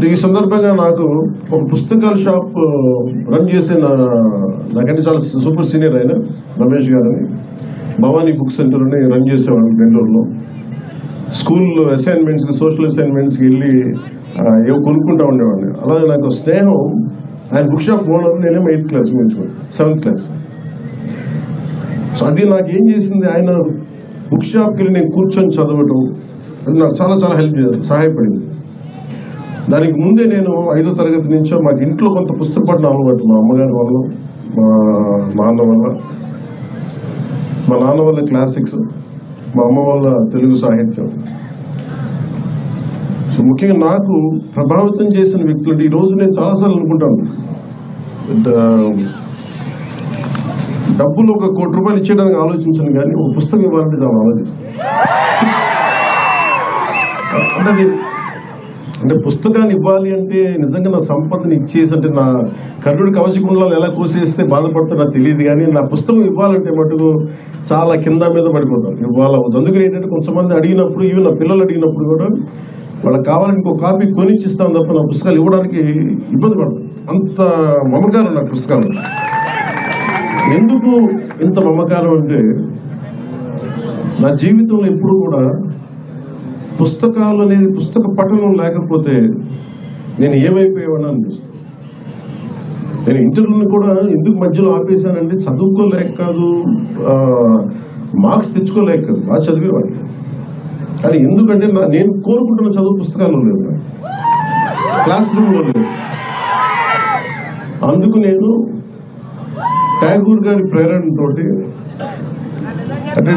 అంటే ఈ సందర్భంగా నాకు ఒక పుస్తకాల షాప్ రన్ చేసే నా నాకంటే చాలా సూపర్ సీనియర్ ఆయన రమేష్ గారని భవానీ బుక్ సెంటర్ అని రన్ చేసేవాడు బెంగళూరులో. స్కూల్లో అసైన్మెంట్స్కి సోషల్ అసైన్మెంట్స్కి వెళ్ళి ఏవో కొనుక్కుంటా ఉండేవాడిని. అలాగే నాకు స్నేహం ఆయన బుక్ షాప్ ఓనర్ నేనేమో ఎయిత్ క్లాస్ నేర్చుకున్నాను సెవెంత్ క్లాస్. సో అది నాకు ఏం చేసింది ఆయన బుక్ షాప్కి వెళ్ళి నేను కూర్చొని చదవటం అది నాకు చాలా చాలా హెల్ప్ సహాయపడింది. దానికి ముందే నేను ఐదో తరగతి నుంచో మాకు ఇంట్లో కొంత పుస్తక పఠనం అలవాటు. మా అమ్మగారి వల్ల మా నాన్న వల్ల మా నాన్న వల్ల క్లాసిక్స్ మా అమ్మ వల్ల తెలుగు సాహిత్యం. సో ముఖ్యంగా నాకు ప్రభావితం చేసిన వ్యక్తులు ఈ రోజు నేను చాలాసార్లు అనుకుంటాను. డబ్బులు ఒక కోటి రూపాయలు ఇచ్చేయడానికి ఆలోచించను కానీ ఒక పుస్తకం ఇవ్వాలంటే చాలా ఆలోచిస్తాను. అంటే అంటే పుస్తకాన్ని ఇవ్వాలి అంటే నిజంగా నా సంపదని ఇచ్చేసి అంటే నా కర్ణుడి కవచకుండాలు ఎలా కోసేస్తే బాధపడుతుందో నాకు తెలియదు కానీ నా పుస్తకం ఇవ్వాలంటే మటుకు చాలా కింద మీద పడిపోతాను ఇవ్వాలి అందుకని ఏంటంటే కొంతమంది అడిగినప్పుడు ఇవి నా పిల్లలు అడిగినప్పుడు కూడా వాళ్ళకి కావాలని ఇంకో కాపీ కొనిచ్చిస్తాను తప్ప నా పుస్తకాలు ఇవ్వడానికి ఇబ్బంది పడదు అంత మమకారం నా పుస్తకాలు. ఎందుకు ఇంత మమకారం అంటే నా జీవితంలో ఎప్పుడు కూడా పుస్తకాలు అనేది పుస్తక పఠనం లేకపోతే నేను ఏమైపోయేవాడిని అనిపిస్తుంది. నేను ఇంటర్వ్యూని కూడా ఎందుకు మధ్యలో ఆపేశానంటే చదువుకోలేక కాదు మార్క్స్ తెచ్చుకోలేక కాదు బాగా చదివేవాడిని. కానీ ఎందుకంటే నా- నేను కోరుకుంటున్న చదువు పుస్తకాల్లో లేవు క్లాస్ రూమ్లో లేవు. అందుకు నేను ట్యాగూర్ గారి ప్రేరణతోటి అంటే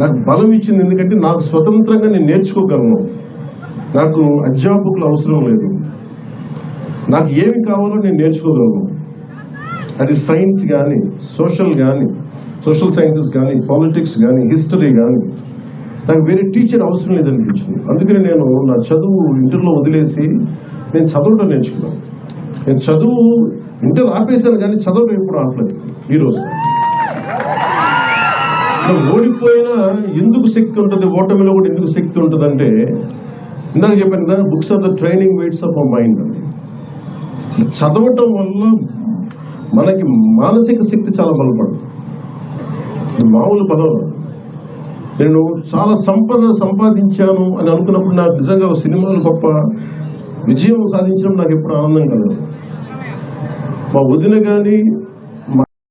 నాకు బలం ఇచ్చింది ఎందుకంటే నాకు స్వతంత్రంగా నేను నేర్చుకోగలను. నాకు అధ్యాపకులు అవసరం లేదు. నాకు ఏమి కావాలో నేను నేర్చుకోగలను. అది సైన్స్ కానీ సోషల్ కానీ సోషల్ సైన్సెస్ కానీ పాలిటిక్స్ కానీ హిస్టరీ కానీ నాకు వేరే టీచర్ అవసరం లేదనిపించింది. అందుకని నేను నా చదువు ఇంటర్లో వదిలేసి నేను చదవడం నేర్చుకున్నాను. నేను చదువు ఇంటర్ ఆపేశాను కానీ చదవడం ఎప్పుడు ఆపలేదు. ఈరోజు ఇట్లా ఓడిపోయినా ఎందుకు శక్తి ఉంటుంది? ఓటమిలో కూడా ఎందుకు శక్తి ఉంటుంది అంటే ఇందాక చెప్పాను కదా books of the training weights of a mind అండి చదవటం వల్ల మనకి మానసిక శక్తి చాలా బలపడుతుంది. మామూలు పదం. నేను చాలా సంపద సంపాదించాను అని అనుకున్నప్పుడు నాకు నిజంగా సినిమాలు గొప్ప విజయం సాధించడం నాకు ఎప్పుడు ఆనందం కలదు మా వదిన కానీ